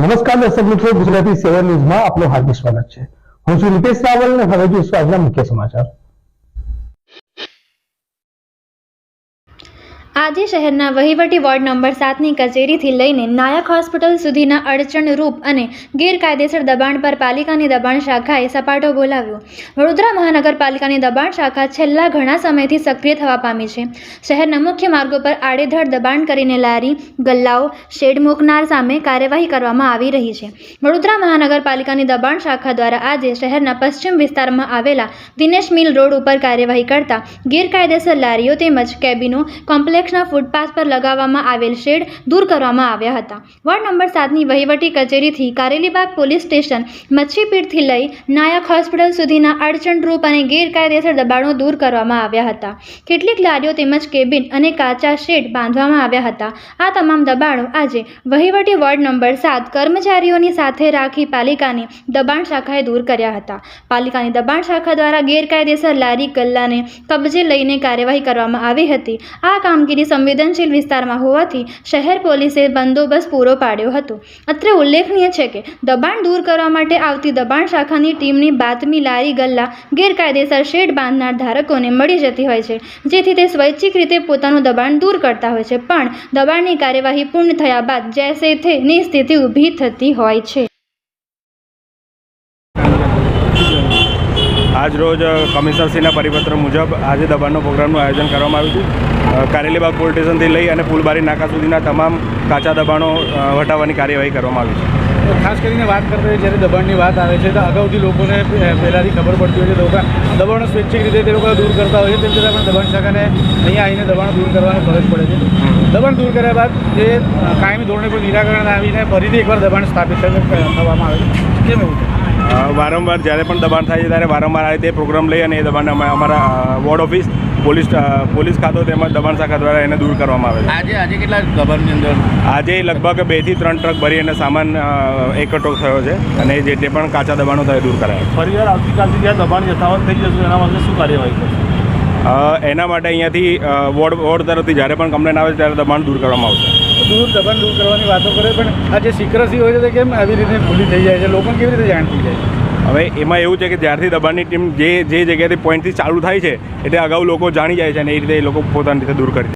નમસ્કાર દર્શક મિત્રો, ગુજરાતી સેવન ન્યૂઝમાં આપનું હાર્દિક સ્વાગત છે. હું છું નિતેશ રાવલ અને હવે જોઈશું આજના મુખ્ય સમાચાર. આજે શહેરના વહીવટી વોર્ડ નંબર સાતની કચેરીથી લઈને નાયક હોસ્પિટલ સુધીના અડચણરૂપ અને ગેરકાયદેસર દબાણ પર પાલિકાની દબાણ શાખાએ સપાટો બોલાવ્યો. વડોદરા મહાનગરપાલિકાની દબાણ શાખા છેલ્લા ઘણા સમયથી સક્રિય થવા પામી છે. શહેરના મુખ્ય માર્ગો પર આડેધડ દબાણ કરીને લારી, ગલ્લાઓ, શેડ મૂકનાર સામે કાર્યવાહી કરવામાં આવી રહી છે. વડોદરા મહાનગરપાલિકાની દબાણ શાખા દ્વારા આજે શહેરના પશ્ચિમ વિસ્તારમાં આવેલા દિનેશ મિલ રોડ ઉપર કાર્યવાહી કરતા ગેરકાયદેસર લારીઓ તેમજ કેબિનો કોમ્પ્લેક્સના ફૂટપાથ પર લગાવવામાં આવેલ શેડ દૂર કરવામાં આવ્યા હતા. વોર્ડ નંબર સાતની વહીવટી કચેરીથી કારેલીબાગ પોલીસ સ્ટેશન મચ્છીપીઠથી લઈ નાયક હોસ્પિટલ સુધીના અડચણરૂપ અને ગેરકાયદેસર દબાણો દૂર કરવામાં આવ્યા હતા. કેટલીક લારીઓ તેમજ કેબિન અને કાચા શેડ બાંધવામાં આવ્યા હતા. આ તમામ દબાણો આજે વહીવટી વોર્ડ નંબર સાત કર્મચારીઓની સાથે રાખી પાલિકાની દબાણ શાખાએ દૂર કર્યા હતા. પાલિકાની દબાણ શાખા દ્વારા ગેરકાયદેસર લારી, ગલ્લાને કબજે લઈને કાર્યવાહી કરવામાં આવી હતી. આ કામગીરી સંવેદનશીલ વિસ્તારમાં હોવાથી શહેર પોલીસે બંદોબસ્ત પૂરો પાડ્યો હતો. અત્રે ઉલ્લેખનીય છે કે, દબાણ દૂર કરવા માટે આવતી દબાણ શાખાની ટીમની બાતમી લારી ગલ્લા ગેરકાયદેસર શેડ બાંધનાર ધારકોને મળી જતી હોય છે, જેથી તે સ્વૈચ્છિક રીતે પોતાનું દબાણ દૂર કરતા હોય છે. પણ દબાણની કાર્યવાહી પૂર્ણ થયા બાદ જૈસે થેની સ્થિતિ ઊભી થતી હોય છે. આજ રોજ કમિશનરશ્રીના પરિપત્ર મુજબ આજે દબાણનો પ્રોગ્રામનું આયોજન કરવામાં આવ્યું છે. અ, કારેલીબાગ પોલીસ સ્ટેશનથી લઈ અને ફૂલબારી નાકા સુધીના તમામ કાચા દબાણો હટાવવાની કાર્યવાહી કરવામાં આવી છે. ખાસ કરીને વાત કરતા જ્યારે દબાણની વાત આવે છે તો અગાઉથી લોકોને પહે- પહેલાંથી ખબર પડતી હોય છે લોકો દબાણો સ્વૈચ્છિક રીતે તે લોકો દૂર કરતા હોય છે તેમ છતાં પણ દબાણ શાખાને અહીંયા આવીને દબાણ દૂર કરવાની ફરજ પડે છે. દબાણ દૂર કર્યા બાદ જે કાયમી ધોરણે કોઈ નિરાકરણ આવીને ફરીથી એકવાર દબાણ સ્થાપિત થવામાં આવે છે. કેમ એવું? છે વારંવાર જ્યારે પણ દબાણ થાય છે ત્યારે વારંવાર આ રીતે પ્રોગ્રામ લઈ અને એ દબાણને અમે અમારા વોર્ડ ઓફિસ પોલીસ પોલીસ ખાતો તેમજ દબાણ શાખા દ્વારા એને દૂર કરવામાં આવે છે. આજે આજે કેટલા દબાણની અંદર? આજે લગભગ બેથી ત્રણ ટ્રક ભરી અને સામાન એકઠો થયો છે અને જે તે પણ કાચા દબાણો થાય દૂર કરાયા ફરીવાર આવતીકાલથી જ્યાં દબાણ યથાવત થઈ જશે એના માટે શું કાર્યવાહી કરશે એના માટે અહીંયાથી વોર્ડ વોર્ડ તરફથી જ્યારે પણ કમ્પ્લેન આવે ત્યારે દબાણ દૂર કરવામાં આવશે. દૂર, દબાણ દૂર કરવાની વાતો કરે, પણ આ જે સિક્રસી હોય છે તે કેમ આવી રીતે ભૂલી થઈ જાય છે? લોકોને કેવી રીતે જાણ થઈ જાય છે? હવે એમાં એવું છે કે જ્યારથી દબાણની ટીમ જે જે જગ્યાએથી પોઈન્ટથી ચાલુ થાય છે, એટલે અગાઉ લોકો જાણી જાય છે અને એ રીતે એ લોકો પોતાની રીતે દૂર કરી